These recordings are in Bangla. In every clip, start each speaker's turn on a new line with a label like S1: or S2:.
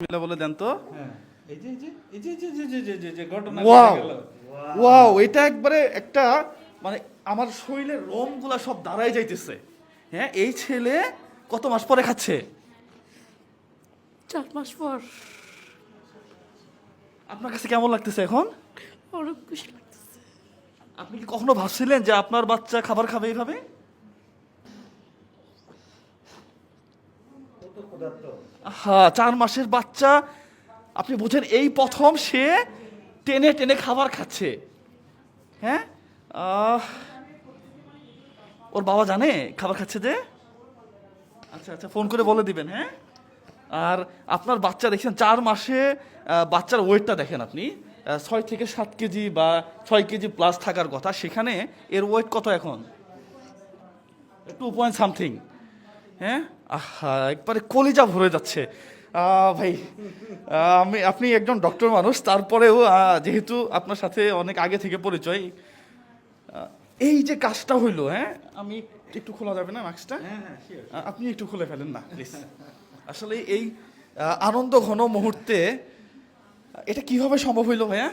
S1: মিলে বলে দেন তো।
S2: হ্যাঁ এই যে এই যে এই যে এই যে এই যে- যে- যে- যে ঘটনা
S1: ওয়াও ওয়াও এটা একবারে একটা মানে আমার শরীরের রোমগুলা সব দাঁড়ায় যাইতেছে। হ্যাঁ এই ছেলে কত মাস পরে খাচ্ছে?
S3: চার মাস পর।
S1: আপনার কাছে কেমন লাগতেছে এখন?
S3: অনেক খুশি লাগতেছে।
S1: আপনি কি কখনো ভাবছিলেন যে আপনার বাচ্চা খাবার খাবে এইভাবে? হ্যাঁ চার মাসের বাচ্চা। আপনি বুঝেন, এই প্রথম সে টেনে টেনে খাবার খাচ্ছে। হ্যাঁ? ওর বাবা জানে খাবার খাচ্ছে যে? আচ্ছা আচ্ছা ফোন করে বলে দিবেন হ্যাঁ? আর আপনার বাচ্চা দেখছেন, চার মাসে বাচ্চার ওয়েটটা দেখেন আপনি। ছয় থেকে সাত কেজি বা ছয় কেজি প্লাস থাকার কথা। সেখানে এর ওয়েট কত এখন? টু পয়েন্ট সামথিং হ্যাঁ? আহা একবারে কলিজা ভরে যাচ্ছে। ভাই আমি আপনি একজন ডক্টর মানুষ তারপরেও যেহেতু আপনার সাথে অনেক আগে থেকে পরিচয় এই যে কাজটা হইল হ্যাঁ? আমি একটু খোলা যাবে না মাস্কটা?
S2: হ্যাঁ হ্যাঁ
S1: আপনি একটু খুলে ফেলেন না প্লিজ আসলে এই আনন্দ ঘন মুহূর্তে এটা কীভাবে সম্ভব হইল ভাইয়া?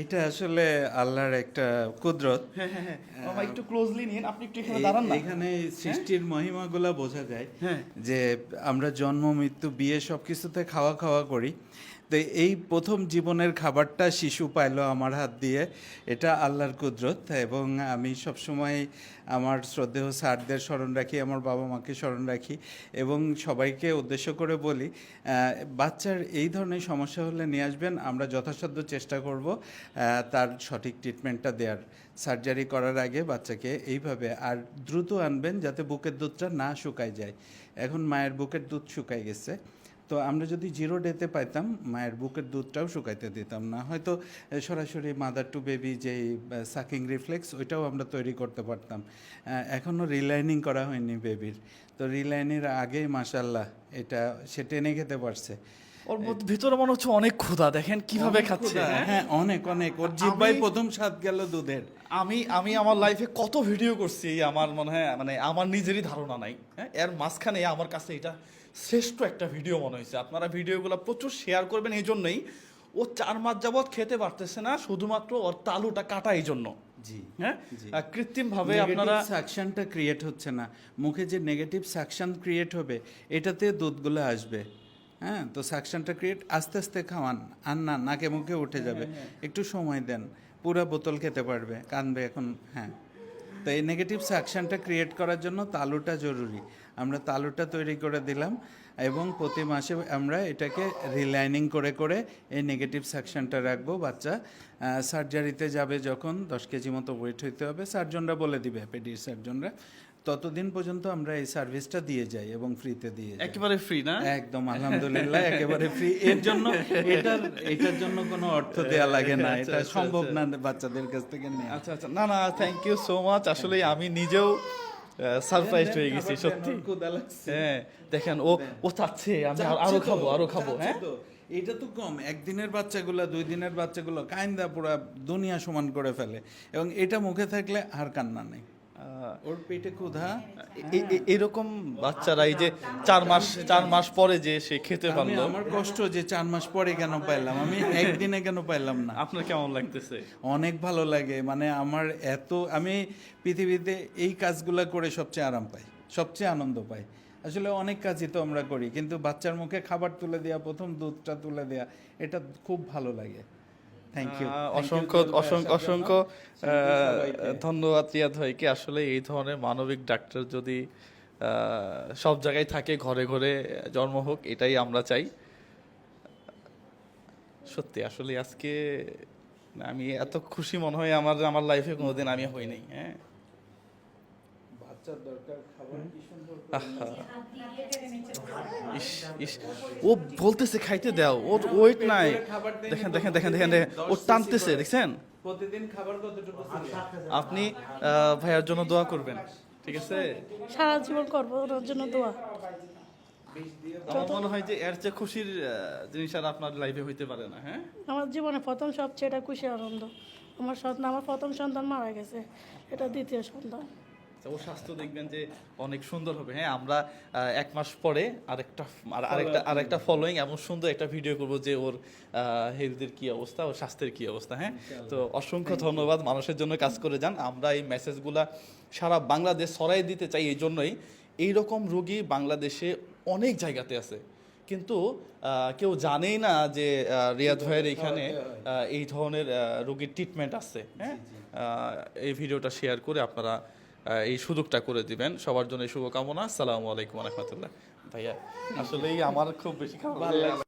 S2: এটা আসলে আল্লাহর একটা কুদরত।
S1: হ্যাঁ হ্যাঁ হ্যাঁ। মামা একটু ক্লোজলি নিন। আপনি একটু এখানে দাঁড়ান না।
S2: এখানে সৃষ্টির মহিমাগুলা বোঝা যায়। যে আমরা জন্ম মৃত্যু বিয়ে সবকিছুতে খাওয়া খাওয়া করি। তো এই প্রথম জীবনের খাবারটা শিশু পাইলো আমার হাত দিয়ে। এটা আল্লাহর কুদরত এবং আমি সবসময় আমার শ্রদ্ধেয় স্যারদের স্মরণ রাখি, আমার বাবা মাকে স্মরণ রাখি এবং সবাইকে উদ্দেশ্য করে বলি বাচ্চার এই ধরনের সমস্যা হলে নিয়ে আসবেন, আমরা যথাসাধ্য চেষ্টা করব তার সঠিক ট্রিটমেন্টটা দেওয়ার সার্জারি করার আগে বাচ্চাকে এইভাবে আর দ্রুত আনবেন যাতে বুকের দুধটা না শুকায় যায়। এখন মায়ের বুকের দুধ শুকায় গেছে। তো আমরা যদি জিরো ডেতে পাইতাম, মায়ের বুকের দুধটাও শুকাইতে দিতাম না। হয়তো সরাসরি মাদার টু বেবি যেই সাকিং রিফ্লেক্স ওইটাও আমরা তৈরি করতে পারতাম। এখনও রিলাইনিং করা হয়নি বেবির তো রিলাইনের আগে মাসাল্লাহ এটা সে টেনে খেতে পারছে।
S1: ওর মধ্যে ভিতরে মনে হচ্ছে অনেক ক্ষুধা দেখেন কীভাবে খাচ্ছে। হ্যাঁ?
S2: অনেক অনেক। ওর জিব্বাই প্রথম স্বাদ গেল দুধের।
S1: আমি আমি আমার লাইফে কত ভিডিও করছি আমার মনে হয় মানে আমার নিজেরই ধারণা নাই হ্যাঁ? এর মাঝখানে আমার কাছে এটা শ্রেষ্ঠ একটা ভিডিও মনে হয়েছে। আপনারা ভিডিওগুলো প্রচুর শেয়ার করবেন এই জন্যই। ও চার মাস যাবৎ খেতে পারতেছে না শুধুমাত্র ওর তালুটা কাটা এই জন্য।
S2: জি
S1: হ্যাঁ। কৃত্রিম ভাবে আপনারা
S2: সাকশনটা ক্রিয়েট হচ্ছে না। মুখে যে নেগেটিভ সাকশন ক্রিয়েট হবে এটাতে দুধগুলো আসবে। হ্যাঁ তো সাকশনটা ক্রিয়েট আস্তে আস্তে খাওয়ান আর না নাকে মুখে উঠে যাবে। একটু সময় দেন পুরো বোতল খেতে পারবে কানবে এখন হ্যাঁ। তো এই নেগেটিভ সাকশনটা ক্রিয়েট করার জন্য তালুটা জরুরি। আমরা তালুটা তৈরি করে দিলাম। এবং প্রতি মাসে আমরা এটাকে রিলাইনিং করে করে এই নেগেটিভ সাকশনটা রাখব বাচ্চা। সার্জারিতে যাবে যখন দশ কেজি মতো ওয়েট হইতে হবে। সার্জনরা বলে দিবে পেডির সার্জনরা ততদিন পর্যন্ত আমরা এই সার্ভিসটা দিয়ে যাই এবং ফ্রিতে দিয়ে যাই।
S1: একেবারে ফ্রি না?
S2: একদম আলহামদুলিল্লাহ একেবারে ফ্রি এর জন্য এটার এটার জন্য কোনো অর্থ দেওয়া লাগে না।
S1: আচ্ছা,
S2: এটা
S1: আচ্ছা,
S2: সম্ভব
S1: আচ্ছা।
S2: না বাচ্চাদের কাছ থেকে নেওয়া
S1: আচ্ছা আচ্ছা। না না থ্যাংক ইউ সো মাচ আসলে আমি নিজেও সারপ্রাইজ হয়ে গেছি সত্যি।
S2: দেন, ওর ক্ষুধা লাগছে।
S1: হ্যাঁ দেখেন ও ও চাচ্ছে আমি
S2: আরও
S1: খাব আরও খাব হ্যাঁ?
S2: এটা তো কম একদিনের বাচ্চাগুলো দুই দিনের বাচ্চাগুলো কাইন্দা পুরা দুনিয়া সমান করে ফেলে। এবং এটা মুখে থাকলে আর কান্না নেই। ওর পেটে ক্ষুধা?
S1: এরকম বাচ্চারা এই যে চার মাস চার মাস পরে যে সে খেতে পারল।
S2: আমার কষ্ট যে চার মাস পরে কেন পাইলাম? আমি একদিনে কেন পাইলাম না?
S1: আপনার কেমন লাগতেছে?
S2: অনেক ভালো লাগে। মানে আমার এত আমি পৃথিবীতে এই কাজগুলো করে সবচেয়ে আরাম পাই সবচেয়ে আনন্দ পাই। আসলে অনেক কাজই তো আমরা করি কিন্তু বাচ্চার মুখে খাবার তুলে দেওয়া প্রথম দুধটা তুলে দেওয়া এটা খুব ভালো লাগে।
S1: অসংখ্য অসংখ্য অসংখ্য ধন্যবাদ। রিয়াদ ভাইকে। আসলে এই ধরনের মানবিক ডাক্তার যদি আহ, সব জায়গায় থাকে ঘরে ঘরে জন্ম হোক এটাই আমরা চাই। সত্যি আসলে আজকে আমি এত খুশি মনে হয় আমার আমার লাইফে কোনোদিন আমি হই নাই হ্যাঁ?
S2: বাচ্চার দরকার খাবার কি সুন্দর
S1: ইস ইস ও বলতেছে খাইতে দাও ওর ওয়েট নাই। দেখেন দেখেন দেখেন দেখেন দেখেন ও টানতেছে দেখছেন?
S2: প্রতিদিন খাবার কতটুকু
S1: আপনি ভাইয়ার জন্য দোয়া করবেন ঠিক আছে?
S3: সারা জীবন করব ওনার জন্য দোয়া।
S1: আমার মনে হয় যে এর চেয়ে খুশির জিনিস আর আপনার লাইফে হইতে পারে না হ্যাঁ?
S3: আমার জীবনে প্রথম সবচেয়ে এটা খুশি আনন্দ। আমার সন্তান আমার প্রথম সন্তান মারা গেছে এটা দ্বিতীয় সন্তান।
S1: আচ্ছা ওর স্বাস্থ্য দেখবেন যে অনেক সুন্দর হবে। হ্যাঁ আমরা এক মাস পরে আরেকটা আর- আরেকটা আরেকটা ফলোয়িং এমন সুন্দর একটা ভিডিও করব যে ওর হেলথের কি অবস্থা ওর স্বাস্থ্যের কি অবস্থা হ্যাঁ? তো অসংখ্য ধন্যবাদ মানুষের জন্য কাজ করে যান। আমরা এই মেসেজগুলা সারা বাংলাদেশ ছড়াই দিতে চাই এই জন্যই। এইরকম রোগী বাংলাদেশে অনেক জায়গাতে আছে। কিন্তু কেউ জানেই না যে রিয়াদ ভাইয়ের এখানে এই ধরনের রোগীর ট্রিটমেন্ট আছে হ্যাঁ? এই ভিডিওটা শেয়ার করে আপনারা এই সুযোগটা করে দিবেন। সবার জন্য শুভকামনা। আসসালামু আলাইকুম রহমতুল্লাহ। ভাইয়া, আসলেই আমার খুব বেশি খারাপ